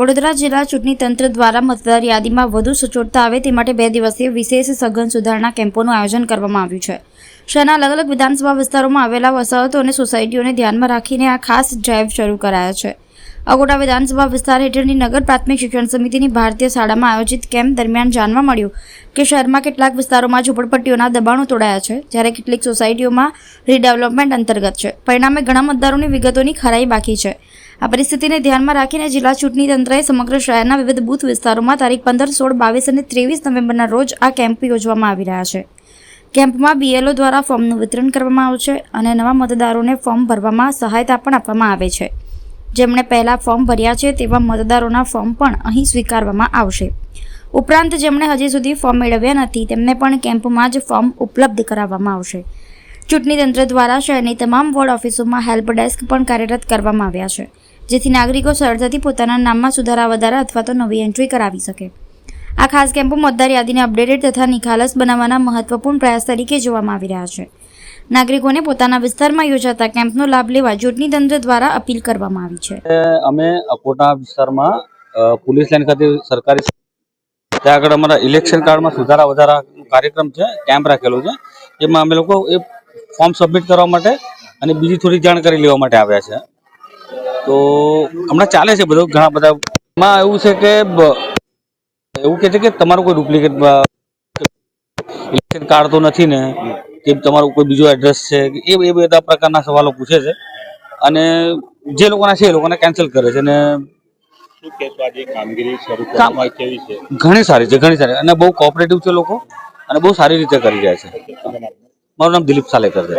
વડોદરા જિલ્લા ચૂંટણી તંત્ર દ્વારા મતદાર યાદીમાં વધુ સચોટતા આવે તે માટે બે દિવસીય વિશેષ સઘન સુધારણા કેમ્પોનું આયોજન કરવામાં આવ્યું છે. શહેરના અલગ અલગ વિધાનસભા વિસ્તારોમાં આવેલા વસાહતો અને સોસાયટીઓને ધ્યાનમાં રાખીને આ ખાસ ડ્રાઈવ શરૂ કરાયા છે. અગોડા વિધાનસભા વિસ્તાર હેઠળની નગર પ્રાથમિક શિક્ષણ સમિતિની ભારતીય શાળામાં આયોજિત કેમ્પ દરમિયાન જાણવા મળ્યું કે શહેરમાં કેટલાક વિસ્તારોમાં ઝૂંપડપટ્ટીઓના દબાણો તોડાયા છે, જ્યારે કેટલીક સોસાયટીઓમાં રીડેવલપમેન્ટ અંતર્ગત છે. પરિણામે ઘણા મતદારોની વિગતોની ખરાઈ બાકી છે. આ પરિસ્થિતિને ધ્યાનમાં રાખીને જિલ્લા ચૂંટણી તંત્રએ સમગ્ર શહેરના વિવિધ બૂથ વિસ્તારોમાં તારીખ પંદર, સોળ, બાવીસ અને ત્રેવીસ નવેમ્બરના રોજ આ કેમ્પ યોજવામાં આવી રહ્યા છે. કેમ્પમાં બીએલઓ દ્વારા ફોર્મનું વિતરણ કરવામાં આવશે અને નવા મતદારોને ફોર્મ ભરવામાં સહાયતા પણ આપવામાં આવે છે. જેમણે પહેલાં ફોર્મ ભર્યા છે તેવા મતદારોના ફોર્મ પણ અહીં સ્વીકારવામાં આવશે. ઉપરાંત જેમણે હજી સુધી ફોર્મ મેળવ્યા નથી, તેમને પણ કેમ્પમાં જ ફોર્મ ઉપલબ્ધ કરાવવામાં આવશે. ચૂંટણી તંત્ર દ્વારા શહેરની તમામ વોર્ડ ઓફિસોમાં હેલ્પ ડેસ્ક પણ કાર્યરત કરવામાં આવ્યા છે. જેથી નાગરિકો સરળતાથી પોતાના નામમાં સુધારા વધારા અથવા તો નવી એન્ટ્રી કરાવી શકે. આ ખાસ કેમ્પો મતદાર યાદીને અપડેટેડ તથા નિખાલસ બનાવવાના મહત્વપૂર્ણ પ્રયાસ તરીકે જોવામાં આવી રહ્યા છે. નાગરિકોને પોતાના વિસ્તારમાં યોજાતા કેમ્પનો લાભ લેવા ચૂંટણી તંત્ર દ્વારા અપીલ કરવામાં આવી છે. અમે અકોટા વિસ્તારમાં પોલીસ લાઈન ખાતે સરકારી ત્યાં આગળ અમારા ઇલેક્શન કાર્ડમાં સુધારા વધારા કાર્યક્રમ છે કેમ્પ રાખેલો છે. એમાં અમે લોકો એ ફોર્મ સબમિટ કરવા માટે અને બીજી થોડી જાણકારી લેવા માટે આવ્યા છે. તો હમણાં ચાલે છે બધું ઘણા બધા. એમાં એવું છે કે એવું કે છે કે તમારું કોઈ ડુપ્લિકેટ ઇલેક્શન કાર્ડ તો નથી ને કે તમારું કોઈ બીજો એડ્રેસ છે એ એ બધા પ્રકારના સવાલો પૂછે છે. અને જે લોકોના છે એ લોકોને કેન્સલ કરે છે અને ઘણી સારી છે ઘણી સારી. અને બહુ કોઓપરેટિવ છે લોકો અને બહુ સારી રીતે કરી રહ્યા છે. મારું નામ દિલીપ સાલેકર છે.